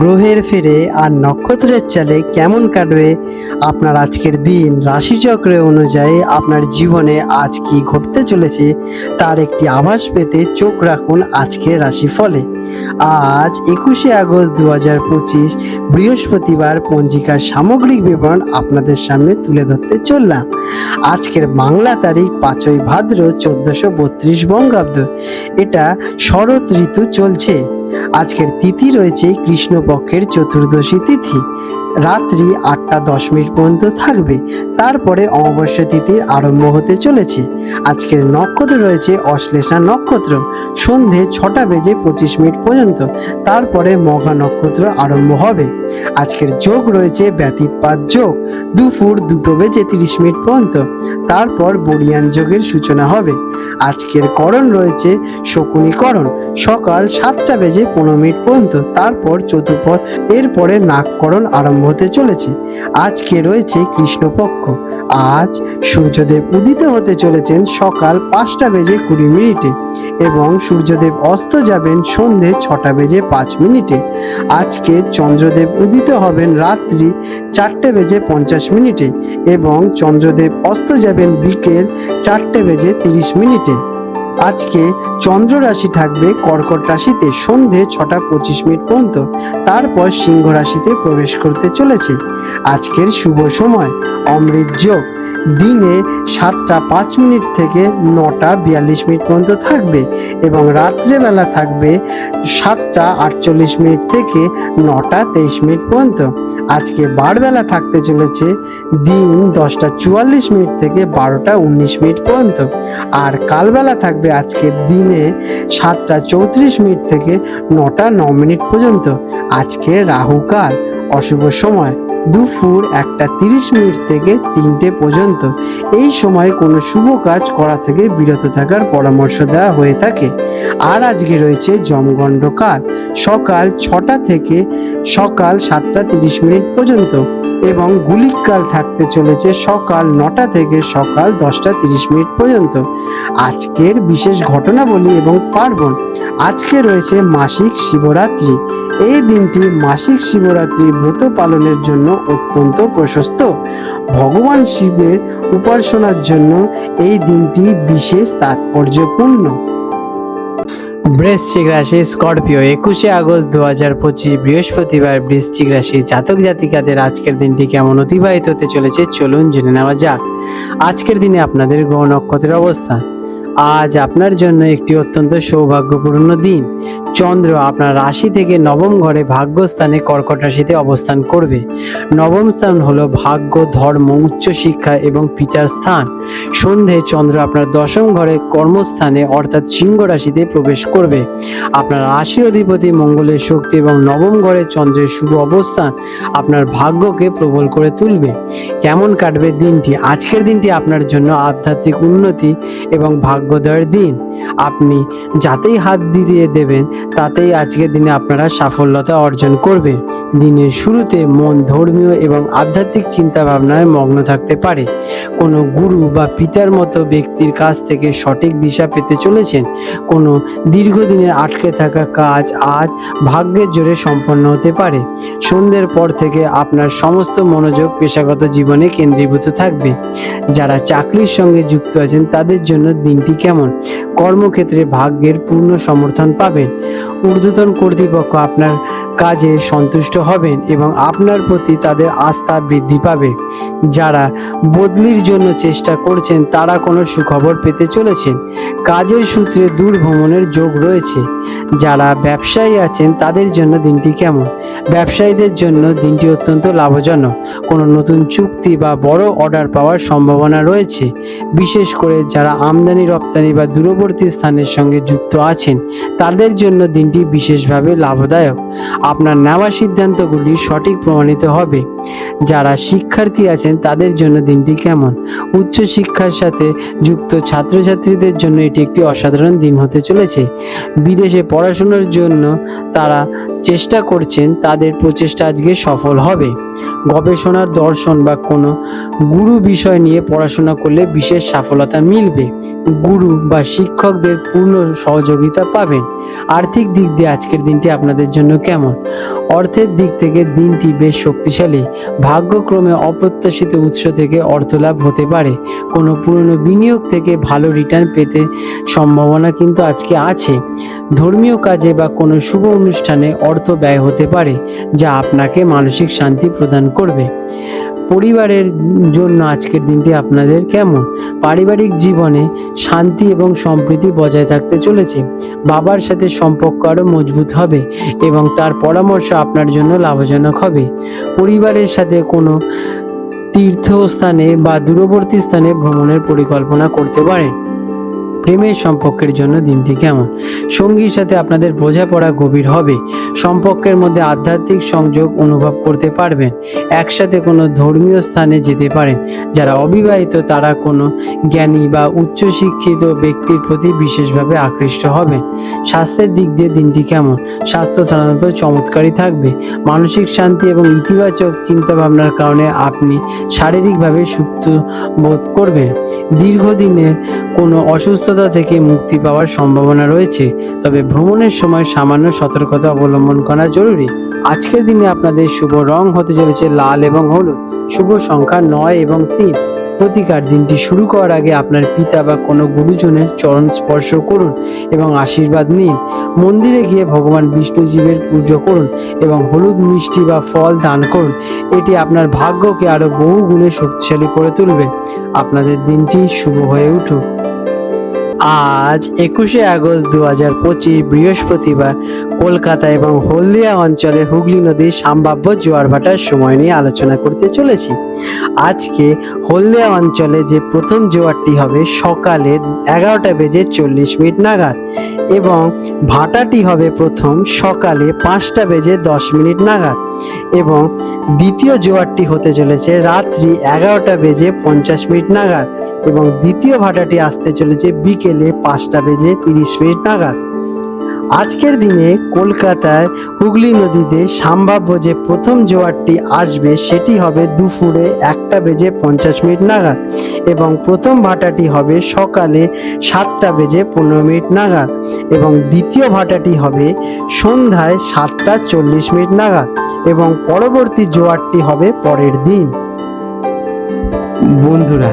গ্রহের ফেরে আর নক্ষত্রের চালে কেমন কাটবে? আপনার আজকের দিন রাশিচক্র অনুযায়ী আপনার জীবনে আজ কি ঘটতে চলেছে? তার একটি আভাস পেতে চোখ রাখুন আজকের রাশিফলে। আজ একুশে আগস্ট দু হাজার পঁচিশ, বৃহস্পতিবার পঞ্জিকার সামগ্রিক বিবরণ আপনাদের সামনে তুলে ধরতে চললাম। আজকের বাংলা তারিখ পাঁচই ভাদ্র চোদ্দশো বত্রিশ বঙ্গাব্দ। এটা শরৎ ঋতু চলছে। আজকের তিথি রয়েছে কৃষ্ণপক্ষের চতুর্দশী তিথি। রাত্রি আটটা দশ মিনিট পর্যন্ত থাকবে। তারপরে অমাবস্যা তিথির আরম্ভ হতে চলেছে। আজকের নক্ষত্র রয়েছে অশ্লেষা নক্ষত্র। সন্ধে ছটা বেজে পঁচিশ মিনিট পর্যন্ত। তারপরে মঘা নক্ষত্র আরম্ভ হবে। আজকের যোগ রয়েছে ব্যতীতপাত যোগ। দুপুর দুটো বেজে তিরিশ মিনিট পর্যন্ত। তারপর বরিয়ান যোগের সূচনা হবে। আজকের করণ রয়েছে শকুনীকরণ। সকাল সাতটা বেজে পনেরো মিনিট পর্যন্ত। তারপর চতুর্পথ এরপরে নাগকরণ আরম্ভ হতে চলেছে। আজকে রয়েছে কৃষ্ণপক্ষ। আজ সূর্যদেব উদিত হতে চলেছেন সকাল পাঁচটা বেজে কুড়ি মিনিটে এবং সূর্যদেব অস্ত যাবেন সন্ধে ছটা বেজে পাঁচ মিনিটে। আজকে চন্দ্রদেব উদিত হবেন রাত্রি চারটে বেজে পঞ্চাশ মিনিটে এবং চন্দ্রদেব অস্ত যাবেন বিকেল চারটে বেজে তিরিশ মিনিটে। আজকে চন্দ্র রাশি থাকবে, কর্কট রাশিতে সন্ধে ছটা পঁচিশ মিনিট পর্যন্ত। তারপর সিংহ রাশিতে প্রবেশ করতে চলেছে। আজকের শুভ সময়, অমৃত যোগ। দিনে সাতটা পাঁচ মিনিট থেকে নটা বিয়াল্লিশ মিনিট পর্যন্ত থাকবে এবং রাত্রেবেলা থাকবে সাতটা আটচল্লিশ মিনিট থেকে নটা তেইশ মিনিট পর্যন্ত। আজকে বারবেলা থাকতে চলেছে দিন দশটা চুয়াল্লিশ মিনিট থেকে বারোটা উনিশ মিনিট পর্যন্ত। আর কালবেলা থাকবে আজকে দিনে সাতটা চৌত্রিশ মিনিট থেকে নটা ন মিনিট পর্যন্ত। আজকে রাহুকাল অশুভ সময়। দুপুর একটা তিরিশ মিনিট থেকে তিনটে পর্যন্ত। এই সময় কোনো শুভ কাজ করা থেকে বিরত থাকার পরামর্শ দেওয়া হয়ে থাকে। আর আজকে রয়েছে জমগণ্ড কাল সকাল ছটা থেকে সকাল সাতটা তিরিশ মিনিট পর্যন্ত। এবং গুলিককাল থাকতে চলেছে সকাল নটা থেকে সকাল দশটা তিরিশ মিনিট পর্যন্ত। আজকের বিশেষ ঘটনাবলী এবং পার্বণ। আজকে রয়েছে মাসিক শিবরাত্রি। এই দিনটি মাসিক শিবরাত্রি ব্রত পালনের জন্য অত্যন্ত প্রশস্ত। ভগবান শিবের উপাসনার জন্য এই দিনটি বিশেষ তাৎপর্যপূর্ণ। বৃশ্চিক রাশি স্করপিও একুশে আগস্ট দু হাজার পঁচিশ বৃহস্পতিবার বৃশ্চিক রাশি জাতক জাতিকাদের আজকের দিনটি কেমন অতিবাহিত হতে চলেছে? চলুন জেনে নেওয়া যাক। আজকের দিনে আপনাদের গ্রহ নক্ষত্রের অবস্থান। আজ আপনার জন্য একটি অত্যন্ত সৌভাগ্যপূর্ণ দিন। চন্দ্র আপনার রাশি থেকে নবম ঘরে ভাগ্যস্থানে কর্কট রাশিতে অবস্থান করবে। নবম স্থান হলো ভাগ্য, ধর্ম, উচ্চ শিক্ষা এবং পিতার স্থান। সন্ধে চন্দ্র আপনার দশম ঘরে কর্মস্থানে অর্থাৎ সিংহ রাশিতে প্রবেশ করবে। আপনার রাশির অধিপতি মঙ্গলের শক্তি এবং নবম ঘরে চন্দ্রের শুভ অবস্থান আপনার ভাগ্যকে প্রবল করে তুলবে। কেমন কাটবে দিনটি? আজকের দিনটি আপনার জন্য আধ্যাত্মিক উন্নতি এবং ভাগ্যোদয়ের দিন। আপনি যাতেই হাত দিয়ে দেবেন, তাতেই আজকের দিনে আপনারা সাফল্যতা অর্জন করবে দিনের শুরুতে মন ধর্মীয় এবং আধ্যাত্মিক চিন্তা ভাবনায় মগ্ন থাকতে পারে। কোনো গুরু বা পিতার মতো ব্যক্তির কাছ থেকে সঠিক দিশা পেতে চলেছেন, কোনো দীর্ঘদিনের আটকে থাকা কাজ আজ ভাগ্যের জোরে সম্পন্ন হতে পারে। সন্ধ্যের পর থেকে আপনার সমস্ত মনোযোগ পেশাগত জীবনে কেন্দ্রীভূত থাকবে। যারা চাকরির সঙ্গে যুক্ত আছেন, তাদের জন্য দিনটি কেমন? কর্মক্ষেত্রে ভাগ্যের পূর্ণ সমর্থন পাবেন। ঊর্ধ্বতন কর্তৃপক্ষ আপনার কাজে সন্তুষ্ট হবেন এবং আপনার প্রতি তাদের আস্থা বৃদ্ধি পাবে। যারা বদলির জন্য চেষ্টা করছেন, তারা কোনো সুখবর পেতে চলেছেন। কাজের সূত্রে দূর ভ্রমণের যোগ রয়েছে। যারা ব্যবসায়ী আছেন, তাদের জন্য দিনটি কেমন? ব্যবসায়ীদের জন্য দিনটি অত্যন্ত লাভজনক। কোনো নতুন চুক্তি বা বড় অর্ডার পাওয়ার সম্ভাবনা রয়েছে। বিশেষ করে যারা আমদানি, রপ্তানি বা দূরবর্তী স্থানের সঙ্গে যুক্ত আছেন, তাদের জন্য দিনটি বিশেষভাবে লাভদায়ক। আপনার নেওয়া সিদ্ধান্তগুলি সঠিক প্রমাণিত হবে। যারা শিক্ষার্থী আছেন, তাদের জন্য দিনটি কেমন? উচ্চ শিক্ষার সাথে যুক্ত ছাত্রছাত্রীদের জন্য এটি একটি অসাধারণ দিন হতে চলেছে। বিদেশে পড়াশোনার জন্য তারা চেষ্টা করছেন, তাদের প্রচেষ্টা আজকে সফল হবে। গবেষণার দর্শন বা কোনো গুরু বিষয় নিয়ে পড়াশোনা করলে বিশেষ সফলতা মিলবে। গুরু বা শিক্ষকদের পূর্ণ সহযোগিতা পাবেন। আর্থিক দিক দিয়ে আজকের দিনটি আপনাদের জন্য কেমন? অর্থের দিক থেকে দিনটি বেশ শক্তিশালী। ভাগ্যক্রমে অপ্রত্যাশিত উৎস থেকে অর্থ লাভ হতে পারে। কোনো পুরনো বিনিয়োগ থেকে ভালো রিটার্ন পেতে সম্ভাবনা কিন্তু আজকে আছে। ধর্মীয় কাজে বা কোনো শুভ অনুষ্ঠানে অর্থ ব্যয় হতে পারে, যা আপনাকে মানসিক শান্তি প্রদান করবে। পরিবারের জন্য আজকের দিনটি আপনাদের কেমন? পারিবারিক জীবনে শান্তি এবং সম্প্রীতি বজায় থাকতে চলেছে। বাবার সাথে সম্পর্ক আরও মজবুত হবে এবং তার পরামর্শ আপনার জন্য লাভজনক হবে। পরিবারের সাথে কোনো তীর্থস্থানে বা দূরবর্তী স্থানে ভ্রমণের পরিকল্পনা করতে পারেন। প্রেমের সম্পর্কের জন্য দিনটি কেমন? সঙ্গীর সাথে আপনাদের বোঝাপড়া গভীর হবে। সম্পর্কের মধ্যে আধ্যাত্মিক সংযোগ অনুভব করতে পারবেন। একসাথে কোনো ধর্মীয় স্থানে যেতে পারেন। যারা অবিবাহিত, তারা কোনো জ্ঞানী বা উচ্চশিক্ষিত ব্যক্তির প্রতি বিশেষভাবে আকৃষ্ট হবেন। স্বাস্থ্যের দিক দিয়ে দিনটি কেমন? স্বাস্থ্য সাধারণত চমৎকারই থাকবে। মানসিক শান্তি এবং ইতিবাচক চিন্তাভাবনার কারণে আপনি শারীরিকভাবে সুস্থ বোধ করবেন। দীর্ঘদিনের কোনো অসুস্থতা থেকে মুক্তি পাওয়ার সম্ভাবনা রয়েছে। তবে ভ্রমণের সময় সামান্য সতর্কতা অবলম্বন করা জরুরি। আজকের দিনে আপনাদের শুভ রং হতে চলেছে লাল এবং হলুদ। শুভ সংখ্যা নয় এবং তিন। প্রতিকার দিনটি শুরু করার আগে আপনার পিতা বা কোনো গুরুজনের চরণ স্পর্শ করুন এবং আশীর্বাদ নিন। মন্দিরে গিয়ে ভগবান বিষ্ণুজীবের পুজো করুন এবং হলুদ মিষ্টি বা ফল দান করুন। এটি আপনার ভাগ্যকে আরও বহু গুণে শক্তিশালী করে তুলবে। আপনাদের দিনটি শুভ হয়ে উঠুক। আজ একুশে আগস্ট দু হাজার পঁচিশ বৃহস্পতিবার কলকাতা এবং হলদিয়া অঞ্চলে হুগলি নদীর সম্ভাব্য জোয়ার ভাটার সময় নিয়ে আলোচনা করতে চলেছি। আজকে হলদিয়া অঞ্চলে যে প্রথম জোয়ারটি হবে সকালে এগারোটা বেজে চল্লিশ মিনিট নাগাদ এবং ভাটাটি হবে প্রথম সকালে পাঁচটা বেজে দশ মিনিট নাগাদ এবং দ্বিতীয় জোয়ারটি হতে চলেছে রাত্রি এগারোটা বেজে পঞ্চাশ মিনিট নাগাদ। এবং দ্বিতীয় ভাটাটি আসতে চলেছে বিকেলে পাঁচটা বেজে তিরিশ মিনিট নাগাদ। আজকের দিনে কলকাতায় হুগলি নদীতে সম্ভাব্য যে প্রথম জোয়ারটি আসবে সেটি হবে দুপুরে একটা বেজে পঞ্চাশ মিনিট নাগাদ এবং প্রথম ভাটাটি হবে সকালে সাতটা বেজে পনেরো মিনিট নাগাদ এবং দ্বিতীয় ভাটাটি হবে সন্ধ্যায় সাতটা চল্লিশ মিনিট নাগাদ এবং পরবর্তী জোয়ারটি হবে পরের দিন। বন্ধুরা